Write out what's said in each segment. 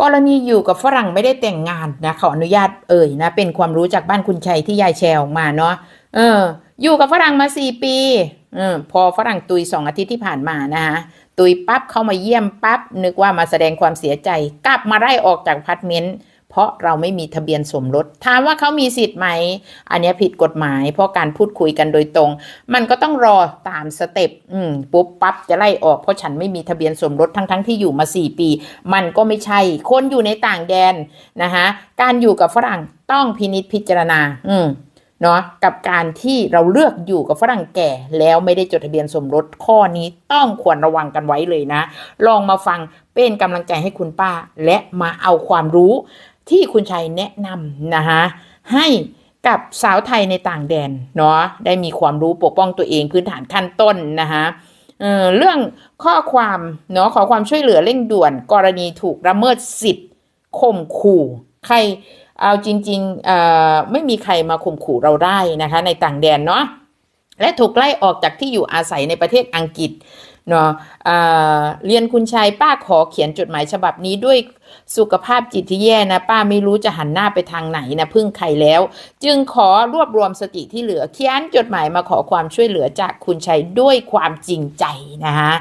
กรณีอยู่กับฝรั่งไม่ได้แต่งงานนะขออนุญาตเอ่ยนะ เป็นความรู้จากบ้านคุณชัยที่ยายแชร์ออกมาเนาะเออ อยู่กับฝรั่งมาสี่ปีเออพอฝรั่งตุยสองอาทิตย์ที่ผ่านมานะคะตุยปั๊บเข้ามาเยี่ยมปั๊บนึกว่ามาแสดงความเสียใจ กลับมาไล่ออกจากพาร์เมนต์ เพราะเราไม่มีทะเบียนสมรสถามว่าเขามีสิทธิ์ไหม อันนี้ผิดกฎหมาย เพราะการพูดคุยกันโดยตรง มันก็ต้องรอตามสเต็ปอืมปุ๊บปั๊บจะไล่ออกเพราะฉันไม่มีทะเบียนสมรสทั้งทั้งๆที่อยู่มา 4 ปี มันก็ไม่ใช่ คนอยู่ในต่างแดนนะคะการอยู่กับฝรั่งต้องพินิจพิจารณา อืมเนาะกับการที่เราเลือกอยู่กับฝรั่งแก่แล้วไม่ได้จดทะเบียนสมรสข้อนี้ต้องควรระวังกันไว้เลยนะ ลองมาฟังเป็นกำลังใจให้คุณป้า และมาเอาความรู้ ที่คุณชัยแนะนำนะคะให้กับสาวไทยในต่างแดนเนาะได้มีความรู้ปกป้องตัวเองพื้นฐานขั้นต้นนะคะเเรื่องข้อความเนาะขอความช่วยเหลือเร่งด่วน กรณีถูกละเมิดสิทธิ์ข่มขู่ ใครเอาจริงๆไม่มีใครมาข่มขู่เราได้นะคะในต่างแดนเนาะและถูกไล่ออกจากที่อยู่อาศัยในประเทศอังกฤษ เนาะเรียนคุณชายป้าขอเขียนจดหมายฉบับนี้ด้วยสุขภาพจิตที่แย่นะ ป้าไม่รู้จะหันหน้าไปทางไหนนะพึ่งใครแล้ว จึงขอรวบรวมสติที่เหลือเขียนจดหมายมาขอความช่วยเหลือจากคุณชัยด้วยความจริงใจนะคะ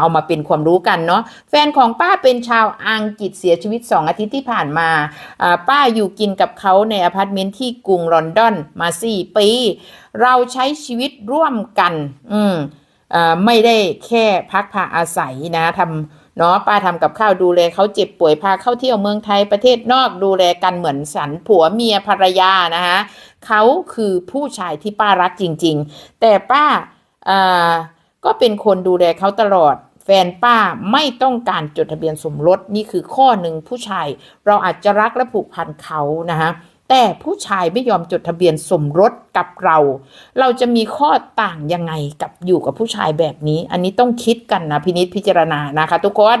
เอามาเป็นความรู้กันเนาะแฟนของป้าเป็นชาวอังกฤษเสียชีวิต 2 อาทิตย์ที่ผ่านมา ป้าอยู่กินกับเขาในอพาร์ตเมนต์ที่กรุงลอนดอนมา 4 ปี เราใช้ชีวิตร่วมกัน อืม ไม่ได้แค่พักพาอาศัยนะทำเนาะป้าทำกับข้าวดูแลเขาเจ็บป่วยพาเข้าเที่ยวเมืองไทยประเทศนอกดูแลกันเหมือนสันผัวเมียภรรยานะคะเขาคือผู้ชายที่ป้ารักจริง ๆ แต่ป้าอ่าก็เป็นคนดูแลเขาตลอดแฟนป้าไม่ต้องการจดทะเบียนสมรสนี่คือข้อหนึ่งผู้ชาย เราอาจจะรักและผูกพันเขานะคะ แต่ผู้ชายไม่ยอมจดทะเบียนสมรสกับเรา เราจะมีข้อต่างยังไงกับอยู่กับผู้ชายแบบนี้ อันนี้ต้องคิดกันนะพินิจพิจารณานะคะ ทุกคน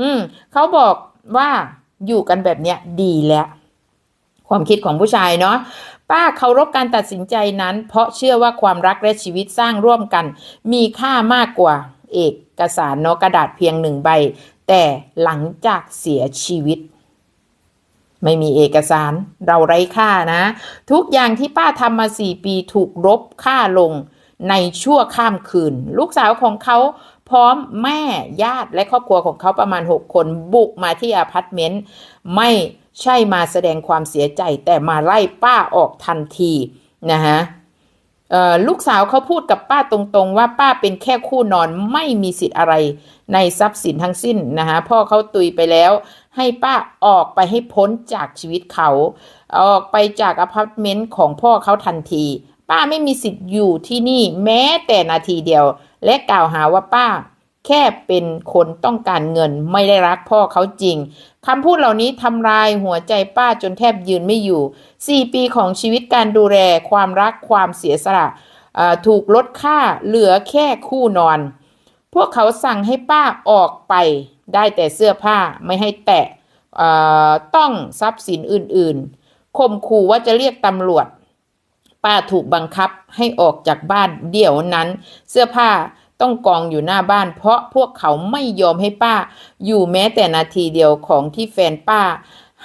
อืมเขาบอกว่าอยู่กันแบบเนี้ยดีแล้ว ความคิดของผู้ชายเนาะป้าเคารพการตัดสินใจนั้น เพราะเชื่อว่าความรักและชีวิตสร้างร่วมกัน มีค่ามากกว่า เอกสารเนาะกระดาษเพียงหนึ่งใบ แต่หลังจากเสียชีวิต ไม่มีเอกสารเราไร้ค่านะ ทุกอย่างที่ป้าทำมาสี่ปีถูกรบค่าลงในชั่วข้ามคืน ลูกสาวของเขาพร้อมแม่ญาติและครอบครัวของเขาประมาณ 6 คนบุกมาที่อพาร์ตเมนต์ไม่ใช่มาแสดงความเสียใจแต่มาไล่ป้าออกทันทีนะฮะ ลูกสาวเขาพูดกับป้าตรงๆ ว่าป้าเป็นแค่คู่นอนไม่มีสิทธิ์อะไรในทรัพย์สินทั้งสิ้นนะคะพ่อเขาตุยไปแล้ว ให้ป้าออกไปให้พ้นจากชีวิตเขา ออกไปจากอพาร์ตเมนต์ของพ่อเขาทันที ป้าไม่มีสิทธิ์อยู่ที่นี่แม้แต่นาทีเดียว และกล่าวหาว่าป้า แค่เป็นคนต้องการเงินไม่ได้รักพ่อเขาจริงคำพูดเหล่านี้ทำลายหัวใจป้าจนแทบยืนไม่อยู่ 4 ปีของชีวิตการดูแลความรักความเสียสละถูกลดค่าเหลือแค่คู่นอน พวกเขาสั่งให้ป้าออกไปได้แต่เสื้อผ้าไม่ให้แตะต้องทรัพย์สินอื่นๆข่มขู่ว่าจะเรียกตำรวจ ป้าถูกบังคับให้ออกจากบ้านเดี๋ยวนั้น เสื้อผ้า ต้องกองอยู่หน้าบ้าน เพราะพวกเขาไม่ยอมให้ป้า อยู่แม้แต่นาทีเดียวของที่แฟนป้า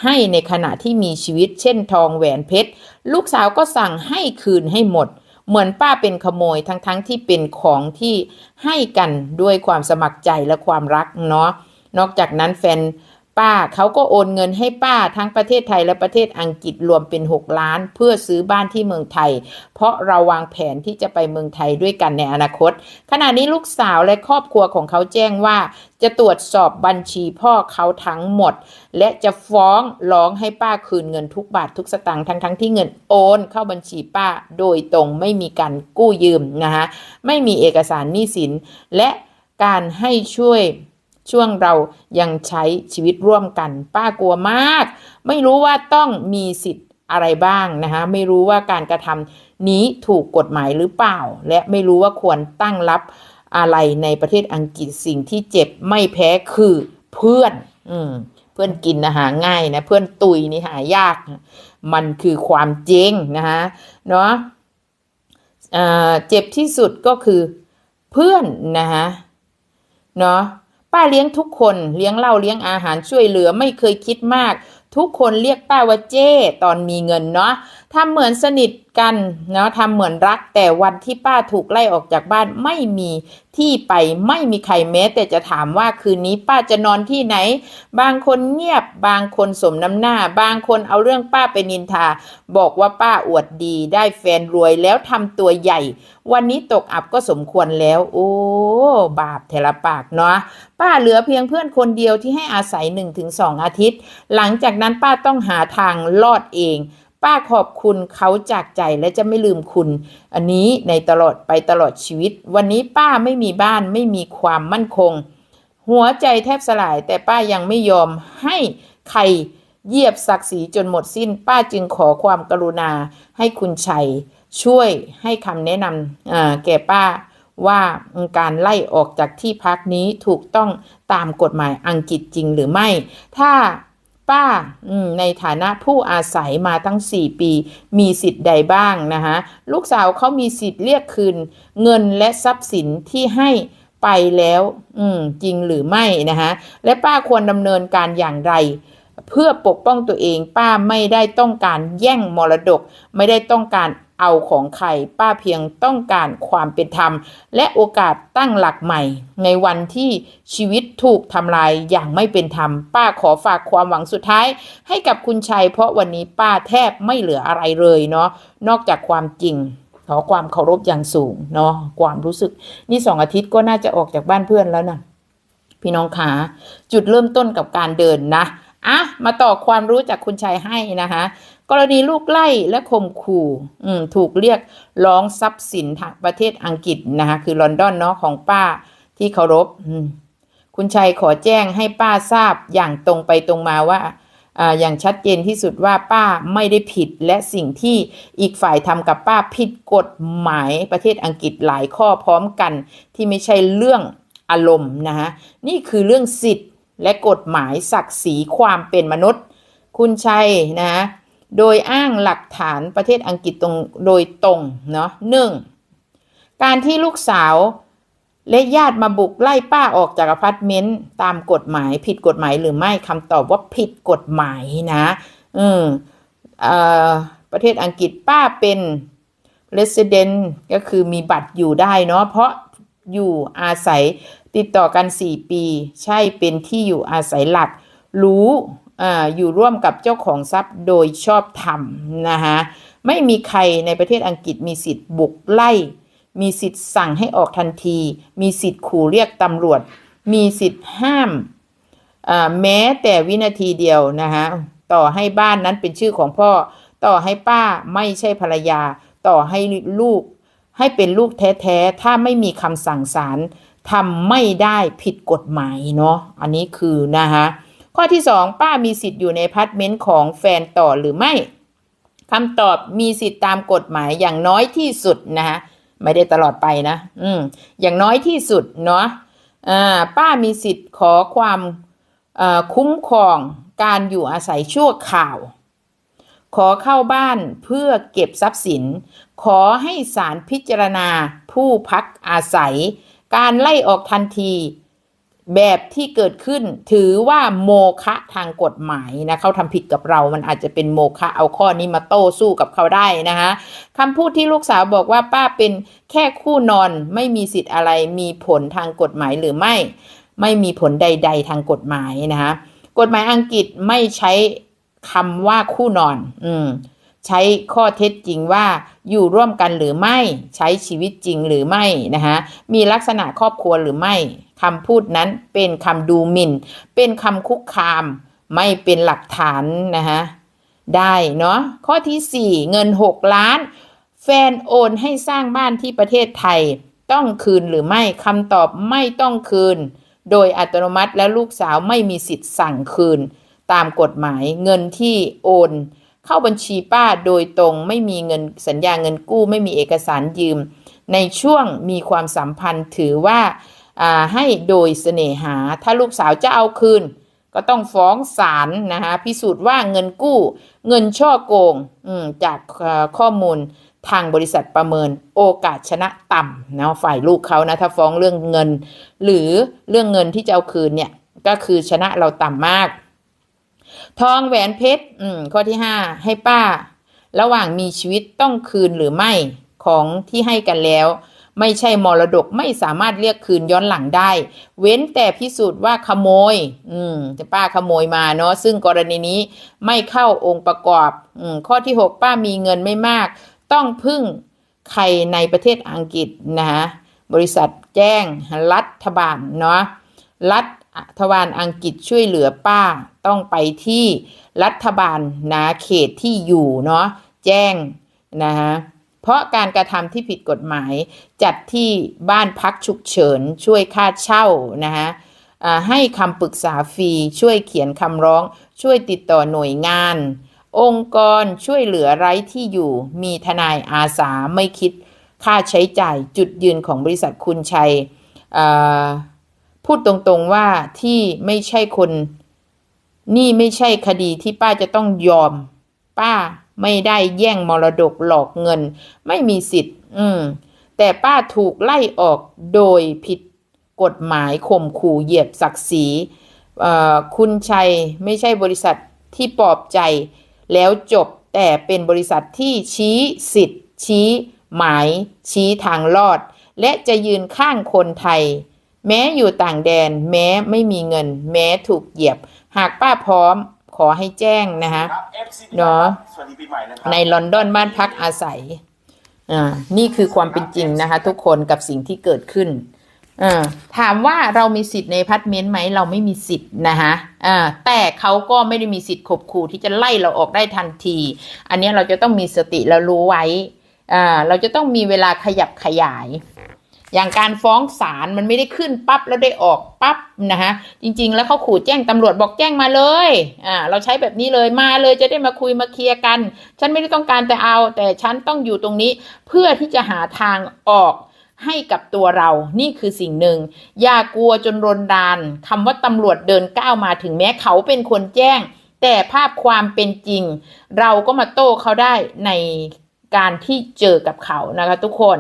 ให้ในขณะที่มีชีวิต เช่นทองแหวนเพชร ลูกสาวก็สั่งให้คืนให้หมด เหมือนป้าเป็นขโมยทั้งๆทที่เป็นของที่ให้กันด้วยความสมัครใจและความรักเนาะนอกจากนั้นแฟน ป้า เขาก็โอนเงินให้ป้าทั้งประเทศไทยและประเทศอังกฤษรวมเป็น 6 ล้าน เพื่อซื้อบ้านที่เมืองไทย เพราะเราวางแผนที่จะไปเมืองไทยด้วยกันในอนาคต ขณะนี้ลูกสาวและครอบครัวของเขาแจ้งว่า จะตรวจสอบบัญชีพ่อเขาทั้งหมด และจะฟ้องร้องให้ป้าคืนเงินทุกบาททุกสตางค์ทั้งทั้งที่เงินโอนเข้าบัญชีป้าโดยตรงไม่มีการกู้ยืมนะคะไม่มีเอกสารหนี้สินและการให้ช่วย ช่วงเรายังใช้ชีวิตร่วมกัน ป้ากลัวมาก ไม่รู้ว่าต้องมีสิทธิ์อะไรบ้างนะคะไม่รู้ว่าการกระทำนี้ถูกกฎหมายหรือเปล่า และไม่รู้ว่าควรตั้งรับอะไรในประเทศอังกฤษสิ่งที่เจ็บไม่แพ้คือเพื่อน อืมเพื่อนกินนะหาง่ายนะเพื่อนตุยนี่หายาก มันคือความจริงนะคะเนาะเอ่อเจ็บที่สุดก็คือเพื่อนนะคะเนาะ ป้าเลี้ยงทุกคนเลี้ยงเหล้าเลี้ยงอาหารช่วยเหลือไม่เคยคิดมาก ทุกคนเรียกป้าว่าเจ้ตอนมีเงินเนาะทำเหมือนสนิท กันเนาะทำเหมือนรัก แต่วันที่ป้าถูกไล่ออกจากบ้านไม่มีที่ไปไม่มีใครแม้ แต่จะถามว่าคืนนี้ป้าจะนอนที่ไหน บางคนเงียบ บางคนสมน้ำหน้า บางคนเอาเรื่องป้าไปนินทา บอกว่าป้าอวดดีได้แฟนรวยแล้วทำตัวใหญ่ วันนี้ตกอับก็สมควรแล้ว โอ้บาปเทละปากเนาะป้าเหลือเพียงเพื่อนคนเดียวที่ให้อาศัย 1-2ถึงอาทิตย์ หลังจากนั้นป้าต้องหาทางรอดเอง ป้าขอบคุณเขาจากใจและจะไม่ลืมคุณ อันนี้ในตลอดไปตลอดชีวิต วันนี้ป้าไม่มีบ้านไม่มีความมั่นคง หัวใจแทบสลาย แต่ป้ายังไม่ยอมให้ใครเยียบศักดิ์ศรีจนหมดสิ้น ป้าจึงขอความกรุณาให้คุณชัย ช่วยให้คำแนะนำแก่ป้าว่าการไล่ออกจากที่พักนี้ถูกต้องตามกฎหมายอังกฤษจริงหรือไม่ ถ้า ป้าในฐานะผู้อาศัยมาตั้ง 4 ปี มีสิทธิ์ใดบ้างนะคะลูกสาวเขามีสิทธิ์เรียกคืน เงินและทรัพย์สินที่ให้ไปแล้ว อืมจริงหรือไม่นะคะและป้าควรดำเนินการอย่างไร เพื่อปกป้องตัวเองป้าไม่ได้ต้องการแย่งมรดก ไม่ได้ต้องการ เอาของใครป้าเพียงต้องการความเป็นธรรม และโอกาสตั้งหลักใหม่ ในวันที่ชีวิตถูกทำลายอย่างไม่เป็นธรรม ป้าขอฝากความหวังสุดท้าย ให้กับคุณชัย เพราะวันนี้ป้าแทบไม่เหลืออะไรเลยเนาะนอกจากความจริงขอความเคารพอย่างสูงเนาะความรู้สึก นี่สองอาทิตย์ก็น่าจะออกจากบ้านเพื่อนแล้วนะพี่น้องขาจุดเริ่มต้นกับการเดินนะ อะมาต่อความรู้จากคุณชัยให้นะคะ กรณีลูกไล่และข่มขู่อืมถูกเรียกร้องทรัพย์สินทางประเทศอังกฤษนะคะคือลอนดอนเนาะของป้าที่เคารพคุณชัยขอแจ้งให้ป้าทราบอย่างตรงไปตรงมาว่าอ่าอย่างชัดเจนที่สุดว่าป้าไม่ได้ผิดและสิ่งที่อีกฝ่ายทำกับป้าผิดกฎหมายประเทศอังกฤษหลายข้อพร้อมกันที่ไม่ใช่เรื่องอารมณ์นะคะนี่คือเรื่องสิทธิ์ และกฎหมายศักดิ์ศรีความเป็นมนุษย์ คุณชัยนะโดยอ้างหลักฐานประเทศอังกฤษตรงโดยตรงเนาะหนึ่งการที่ลูกสาวและญาติมาบุกไล่ป้าออกจากอพาร์ตเมนต์ตามกฎหมายผิดกฎหมายหรือไม่คำตอบว่าผิดกฎหมายนะอืมเอ่อประเทศอังกฤษป้าเป็น resident ก็คือมีบัตรอยู่ได้เนาะเพราะอยู่อาศัย ติดต่อกัน 4 ปี ใช่เป็นที่อยู่อาศัยหลัก รู้ออยู่ร่วมกับเจ้าของทรัพย์โดยชอบธรรมนะคะไม่มีใครในประเทศอังกฤษมีสิทธิ์บุกไล่ มีสิทธิ์สั่งให้ออกทันที มีสิทธิ์ขู่เรียกตำรวจ มีสิทธิ์ห้ามแม้แต่วินาทีเดียวนะคะต่อให้บ้านนั้นเป็นชื่อของพ่อ ต่อให้ป้าไม่ใช่ภรรยา ต่อให้ลูก ให้เป็นลูกแท้ๆ ถ้าไม่มีคำสั่งศาล ทำไม่ได้ผิดกฎหมายเนาะอันนี้คือนะคะข้อที่สองป้ามีสิทธิ์อยู่ในพาร์ตเมนต์ของแฟนต่อหรือไม่คำตอบมีสิทธิ์ตามกฎหมายอย่างน้อยที่สุดนะคะไม่ได้ตลอดไปนะ อืม อย่างน้อยที่สุดเนาะอ่าป้ามีสิทธิ์ขอความคุ้มครองการอยู่อาศัยชั่วข่าว ขอเข้าบ้านเพื่อเก็บทรัพย์สิน ขอให้ศาลพิจารณาผู้พักอาศัย การไล่ออกทันทีแบบที่เกิดขึ้นถือว่าโมฆะทางกฎหมายนะเขาทำผิดกับเรา มันอาจจะเป็นโมฆะเอาข้อนี้มาโต้สู้กับเขาได้นะคะคำพูดที่ลูกสาวบอกว่าป้าเป็นแค่คู่นอนไม่มีสิทธิ์อะไรมีผลทางกฎหมายหรือไม่ ไม่มีผลใด ๆ ทางกฎหมายนะคะกฎหมายอังกฤษไม่ใช้คำว่าคู่นอน อืม ใช้ข้อเท็จจริงว่าอยู่ร่วมกันหรือไม่ใช้ชีวิตจริงหรือไม่นะคะมีลักษณะครอบครัวหรือไม่คำพูดนั้นเป็นคำดูหมิ่น เป็นคำคุกคาม ไม่เป็นหลักฐานนะคะได้เนาะข้อที่ 4 เงิน 6 ล้าน แฟนโอนให้สร้างบ้านที่ประเทศไทย ต้องคืนหรือไม่คำตอบไม่ต้องคืน โดยอัตโนมัติและลูกสาวไม่มีสิทธิ์สั่งคืน ตามกฎหมายเงินที่โอน เข้าบัญชีป้าโดยตรงไม่มีเงินสัญญาเงินกู้ ไม่มีเอกสารยืม ในช่วงมีความสัมพันธ์ถือว่าาให้โดยเสน่หา ถ้าลูกสาวจะเอาคืน ก็ต้องฟ้องศาลนะคะพิสูจน์ว่าเงินกู้ เงินช่อโกงจากข้อมูลทางบริษัทประเมินโอกาสชนะต่ำนะฝ่ายลูกเขานะถ้าฟ้องเรื่องเงิน หรือเรื่องเงินที่จะเอาคืนเนี่ยก็คือชนะเราต่ำมาก ทองแหวนเพชรอืมข้อที่ห้าให้ป้า ระหว่างมีชีวิตต้องคืนหรือไม่ของที่ให้กันแล้ว ไม่ใช่มรดกไม่สามารถเรียกคืนย้อนหลังได้ เว้นแต่พิสูจน์ว่าขโมย อืมจะป้าขโมยมาเนาะซึ่งกรณีนี้ไม่เข้าองค์ประกอบอืมข้อที่ 6 ป้ามีเงินไม่มาก ต้องพึ่งใครในประเทศอังกฤษนะบริษัทแจ้งรัฐบาลเนาะรัฐ ทบาลอังกฤษช่วยเหลือป้าต้องไปที่รัฐบาลนะเขตที่อยู่เนาะแจ้งนะฮะเพราะการกระทำที่ผิดกฎหมายจัดที่บ้านพักฉุกเฉินช่วยค่าเช่านะฮะให้คำปรึกษาฟรีช่วยเขียนคำร้อง ช่วยติดต่อหน่วยงาน องค์กรช่วยเหลือไร้ที่อยู่ มีทนายอาสาไม่คิดค่าใช้จ่ายจุดยืนของบริษัทคุณชัยอ พูดตรงๆว่าที่ไม่ใช่คน นี่ไม่ใช่คดีที่ป้าจะต้องยอม ป้าไม่ได้แย่งมรดกหลอกเงิน ไม่มีสิทธิ์ อืม แต่ป้าถูกไล่ออกโดยผิดกฎหมายข่มขู่เหยียดศักดิ์ศรีคุณชัยไม่ใช่บริษัทที่ปลอบใจแล้วจบแต่เป็นบริษัทที่ชี้สิทธิ์ ชี้ หมาย ชี้ทางรอด และจะยืนข้างคนไทย แม้อยู่ต่างแดน แม้ไม่มีเงิน แม้ถูกเหยียบ หากป้าพร้อมขอให้แจ้งนะคะครับ FC เนอะสวัสดีปีใหม่นะครับในลอนดอนบ้านพักอาศัยอ่านี่คือความเป็นจริงนะคะ ทุกคนกับสิ่งที่เกิดขึ้นอ่าถามว่าเรามีสิทธิ์ในอพาร์ตเมนต์ไหมเราไม่มีสิทธิ์นะคะอ่าแต่เขาก็ไม่ได้มีสิทธิ์ขบขู่ที่จะไล่เราออกได้ทันที อันเนี้ยเราจะต้องมีสติแล้วรู้ไว้อ่าเราจะต้องมีเวลาขยับขยาย อย่างการฟ้องศาลมันไม่ได้ขึ้นปั๊บแล้วได้ออกปั๊บนะคะจริง ๆ แล้วเขาขู่แจ้งตำรวจบอกแจ้งมาเลยอ่าเราใช้แบบนี้เลยมาเลยจะได้มาคุยมาเคลียร์กัน ฉันไม่ได้ต้องการแต่เอา แต่ฉันต้องอยู่ตรงนี้เพื่อที่จะหาทางออกให้กับตัวเรานี่คือสิ่งหนึ่ง อย่ากลัวจนรนดานคำว่าตำรวจเดินก้าวมาถึงแม้เขาเป็นคนแจ้ง แต่ภาพความเป็นจริง เราก็มาโต้เขาได้ในการที่เจอกับเขานะคะทุกคน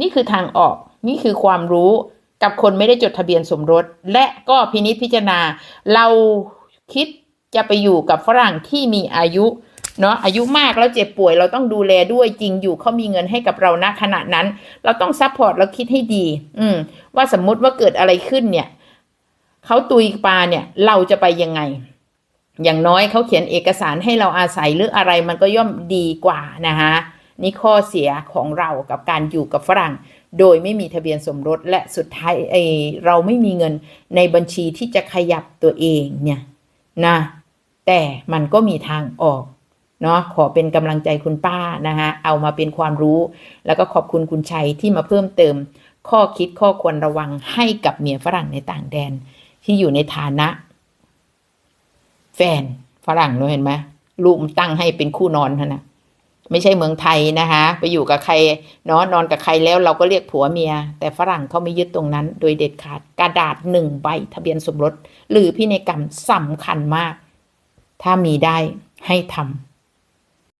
นี่คือทางออก นี่คือความรู้กับคนไม่ได้จดทะเบียนสมรส และก็พินิจพิจารณา เราคิดจะไปอยู่กับฝรั่งที่มีอายุเนาะอายุมากแล้วเจ็บป่วยเราต้องดูแลด้วยจริงอยู่เขามีเงินให้กับเราณขณะนั้น เราต้องซัพพอร์ตเราคิดให้ดี อืม ว่าสมมุติว่าเกิดอะไรขึ้นเนี่ยเขาตุยปลาเนี่ย เราจะไปยังไง อย่างน้อยเขาเขียนเอกสารให้เราอาศัยหรืออะไรมันก็ย่อมดีกว่านะคะ นี่ข้อเสียของเรากับการอยู่กับฝรั่ง โดยไม่มีทะเบียนสมรสและสุดท้ายเอเราไม่มีเงินในบัญชีที่จะขยับตัวเองเนี่ยนะแต่มันก็มีทางออกเนาะขอเป็นกำลังใจคุณป้านะคะเอามาเป็นความรู้ แล้วก็ขอบคุณคุณชัยที่มาเพิ่มเติม ข้อคิดข้อควรระวังให้กับเมียฝรั่งในต่างแดน ที่อยู่ในฐานะ แฟนฝรั่งเนอะเห็นไหมลูกมันตั้งให้เป็นคู่นอนนะ ไม่ใช่เมืองไทยนะคะ ไปอยู่กับใครเนาะนอนกับใครแล้วเราก็เรียกผัวเมีย แต่ฝรั่งเขาไม่ยึดตรงนั้น โดยเด็ดขาดกระดาษหนึ่งใบทะเบียนสมรส หรือพินัยกรรมสำคัญมาก ถ้ามีได้ให้ทำ